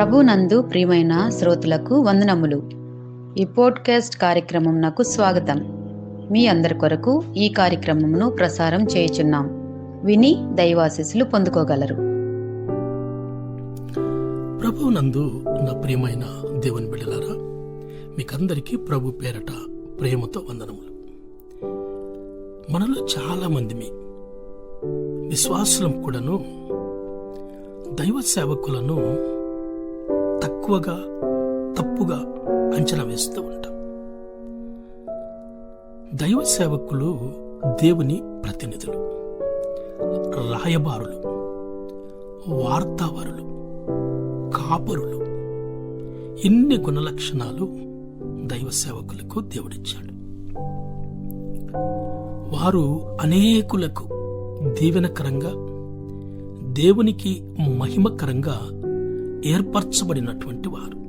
ప్రభునందు ప్రియమైన శ్రోతలకు వందనములు. ఈ పోడ్కాస్ట్ కార్యక్రమం నాకు స్వాగతం. మీ అందరి కొరకు ఈ కార్యక్రమమును ప్రసారం చేయుచున్నాం. విని దైవాశీస్సులు పొందుకోగలరు. ప్రభునందు నా ప్రియమైన దేవుని బిడ్డలారా మీకందరికీ ప్రభు పేరట ప్రేమతో వందనములు. మనలో చాలా మందిమి విశ్వాసులం కూడాను దైవ సేవకులను ఎక్కువగా తప్పుగా అంచనా వేస్తూ ఉంటాం. దైవ సేవకులు దేవుని ప్రతినిధులు రాయబారులు వార్తావరులు కాపరులు ఇన్ని గుణలక్షణాలు దైవ సేవకులకు దేవుడిచ్చాడు. వారు అనేకులకు దీవెనకరంగా దేవునికి మహిమకరంగా ఏర్పరచబడినటువంటి వారు.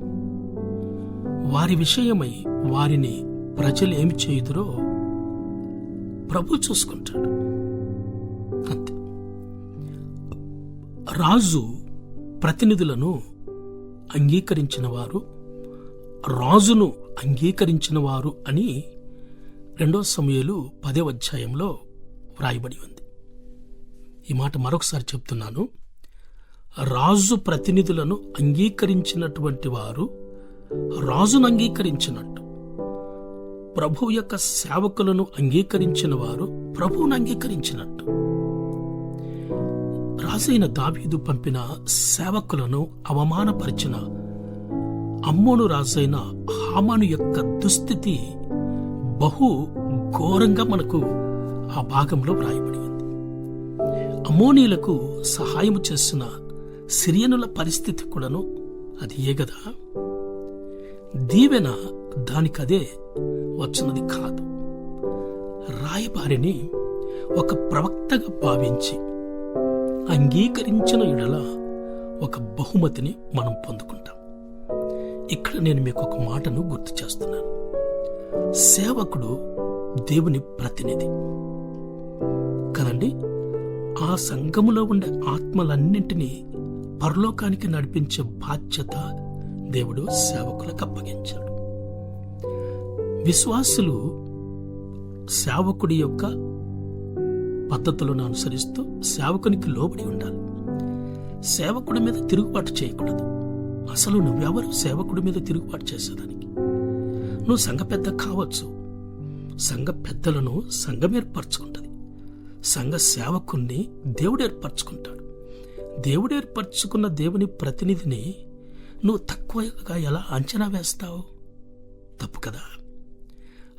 వారి విషయమై వారిని ప్రజలు ఏమి చేయుదురో ప్రభు చూసుకుంటాడు. అంతే. రాజు ప్రతినిధులను అంగీకరించిన వారు రాజును అంగీకరించిన వారు అని రెండో సమయాలు పదే అధ్యాయంలో వ్రాయబడి ఉంది. ఈ మాట మరొకసారి చెప్తున్నాను. రాజు ప్రతినిధులను అంగీకరించినటువంటి వారు రాజును అంగీకరించినట్టు. ప్రభు యొక్క సేవకులను అంగీకరించిన వారు ప్రభువును అంగీకరించినట్టు. రాజైన దావీదు పంపిన సేవకులను అవమానపరిచిన అమ్మోను రాజైన హామాను యొక్క దుస్థితి బహు ఘోరంగా మనకు ఆ భాగంలో వ్రాయబడింది అమ్మోనీలకు సహాయము చేసిన సిరియనుల పరిస్థితి కూడాను అది ఏ గదా. దీవెన దానికదే వచ్చినది కాదు. రాయబారిని ఒక ప్రవక్తగా భావించి అంగీకరించిన ఎడల ఒక బహుమతిని మనం పొందుకుంటాం. ఇక్కడ నేను మీకు ఒక మాటను గుర్తు చేస్తున్నాను. సేవకుడు దేవుని ప్రతినిధి. కదండి? ఆ సంఘములో ఉండే ఆత్మలన్నింటినీ పరలోకానికి నడిపించే బాధ్యత దేవుడు సేవకులకు అప్పగించాడు. విశ్వాసులు సేవకుడి యొక్క పద్ధతులను అనుసరిస్తూ సేవకునికి లోబడి ఉండాలి. సేవకుడి మీద తిరుగుబాటు చేయకూడదు. అసలు నువ్వెవరు? సేవకుడి మీద తిరుగుబాటు చేసేదానికి. నువ్వు సంఘ పెద్ద కావచ్చు. సంఘ పెద్దలను సంఘం ఏర్పరచుకుంటది. సంఘ సేవకుణ్ణి దేవుడు ఏర్పరచుకుంటాడు. దేవుడేర్పరచుకున్న దేవుని ప్రతినిధిని నువ్వు తక్కువగా ఎలా అంచనా వేస్తావు? తప్పు కదా.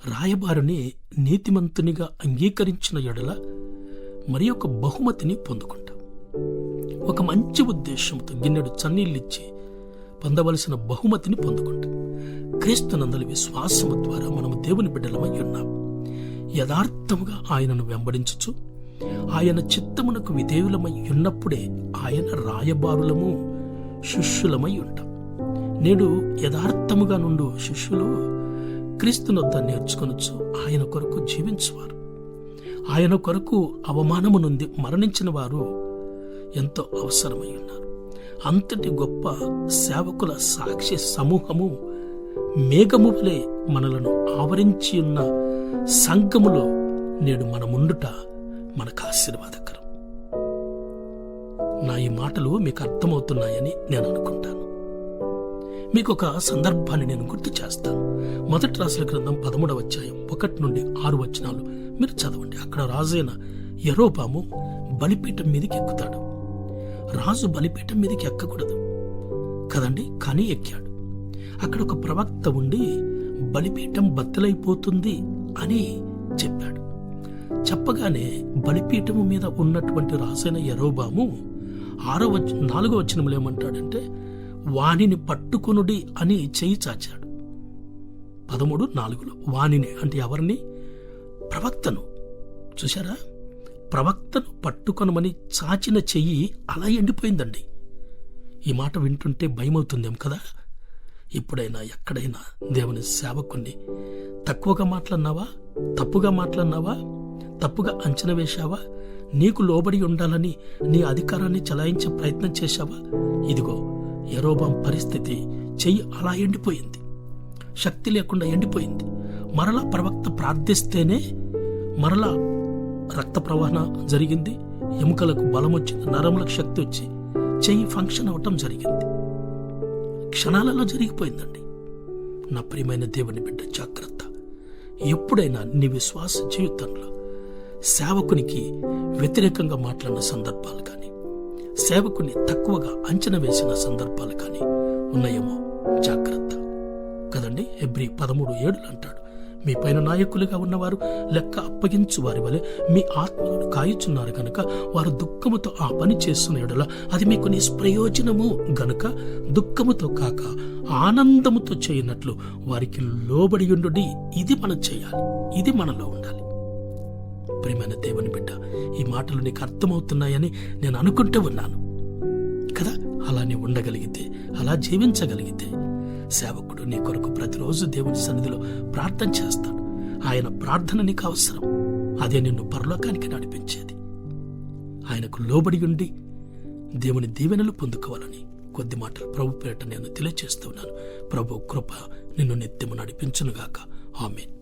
రాయబారుని నీతిమంతునిగా అంగీకరించిన ఎడల మరి ఒక బహుమతిని పొందుకుంటాం. ఒక మంచి ఉద్దేశంతో గిన్నెడు చన్నీళ్ళిచ్చి పొందవలసిన బహుమతిని పొందుకుంటాం. క్రీస్తునందలి విశ్వాసము ద్వారా మనము దేవుని బిడ్డలమై ఉన్నాం. యథార్థముగా ఆయనను వెంబడించుచు ఆయన చిత్తమునకు విధేయులమై ఉన్నప్పుడే ఆయన రాయబారులము శిష్యులమై ఉంటాం. నేడు యథార్థముగా నుండు శిష్యులు క్రీస్తునొద్ద నేర్చుకొనొచ్చు ఆయన కొరకు జీవించువారు. ఆయన కొరకు అవమానము నుండి మరణించిన వారు ఎంతో అవసరమై ఉన్నారు. అంతటి గొప్ప సేవకుల సాక్షి సమూహము మేఘము వలె మనలను ఆవరించి ఉన్న సంఘములో నేడు మనముండుట మనకు ఆశీర్వాదకరం. నా ఈ మాటలు మీకు అర్థమవుతున్నాయని నేను అనుకుంటాను. మీకు ఒక సందర్భాన్ని నేను గుర్తు చేస్తాను. మొదటి రాసిన గ్రంథం పదమూడవ అధ్యాయం ఒకటి నుండి ఆరు వచనాలు మీరు చదవండి. అక్కడ రాజైన ఎరోబాము బలిపీఠం మీదకి ఎక్కుతాడు. రాజు బలిపీఠం మీదకి ఎక్కకూడదు. కదండి? కానీ ఎక్కాడు. అక్కడ ఒక ప్రవక్త ఉండి బలిపీఠం బద్దలైపోతుంది అని చెప్పాడు. చెప్పగానే బలిపీఠము మీద ఉన్నటువంటి రాజైన యరోబాము ఆరో వచ నాలుగో వచ్చినములు ఏమంటాడంటే వాణిని పట్టుకొనుడి అని చేయి చాచాడు. పదమూడు నాలుగులో వాణిని అంటే ఎవరిని? ప్రవక్తను. చూశారా? ప్రవక్తను పట్టుకొనమని చాచిన చెయ్యి అలా ఎండిపోయిందండి. ఈ మాట వింటుంటే భయమవుతుందేం కదా? ఎప్పుడైనా ఎక్కడైనా దేవుని సేవకుణ్ణి తక్కువగా మాట్లాడినావా? తప్పుగా మాట్లాడినావా? తప్పుగా అంచనా వేశావా? నీకు లోబడి ఉండాలని నీ అధికారాన్ని చలాయించే ప్రయత్నం చేశావా? ఇదిగో ఎరోబాం పరిస్థితి చెయ్యి అలా ఎండిపోయింది. శక్తి లేకుండా ఎండిపోయింది. మరలా ప్రవక్త ప్రార్థిస్తేనే మరలా రక్త ప్రవహణ జరిగింది. ఎముకలకు బలం వచ్చింది. నరములకు శక్తి వచ్చి చెయ్యి ఫంక్షన్ అవటం జరిగింది. క్షణాలలో జరిగిపోయిందండి. నా ప్రియమైన దేవుని బిడ్డ జాగ్రత్త. ఎప్పుడైనా నీ విశ్వాస జీవితంలో సేవకునికి వ్యతిరేకంగా మాట్లాడిన సందర్భాలు కానీ సేవకుని తక్కువగా అంచనా వేసిన సందర్భాలు కానీ ఉన్నాయేమో? జాగ్రత్త. కదండి? ఎబ్రి పదమూడు ఏడులు అంటాడు మీ పైన నాయకులుగా ఉన్నవారు లెక్క అప్పగించు వారి వలె మీ ఆత్మలను కాయుచున్నారు గనుక వారు దుఃఖముతో ఆ పని చేస్తున్న ఎడల అది మీకు నిష్ప్రయోజనము గనుక దుఃఖముతో కాక ఆనందముతో చేయనట్లు వారికి లోబడి ఉండు ఇది మనం చేయాలి. ఇది మనలో ఉండాలి. ప్రేమైన దేవుని బిడ్డ ఈ మాటలు నీకు అర్థమవుతున్నాయని నేను అనుకుంటూ ఉన్నాను. కదా? అలానే ఉండగలిగితే అలా జీవించగలిగితే సేవకుడు నీ కొరకు ప్రతిరోజు దేవుని సన్నిధిలో ప్రార్థన చేస్తాడు. ఆయన ప్రార్థన నీకు అవసరం. అదే నిన్ను పరలోకానికి నడిపించేది. ఆయనకు లోబడి ఉండి దేవుని దీవెనలు పొందుకోవాలని కొద్ది మాటలు ప్రభు పేట నేను తెలియచేస్తున్నాను ప్రభు కృప నిన్ను నిత్యము నడిపించునుగాక. ఆమె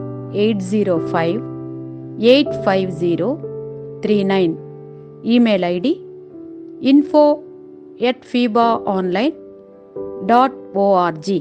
eight zero five eight five zero three nine email ID info at fiba online dot ORG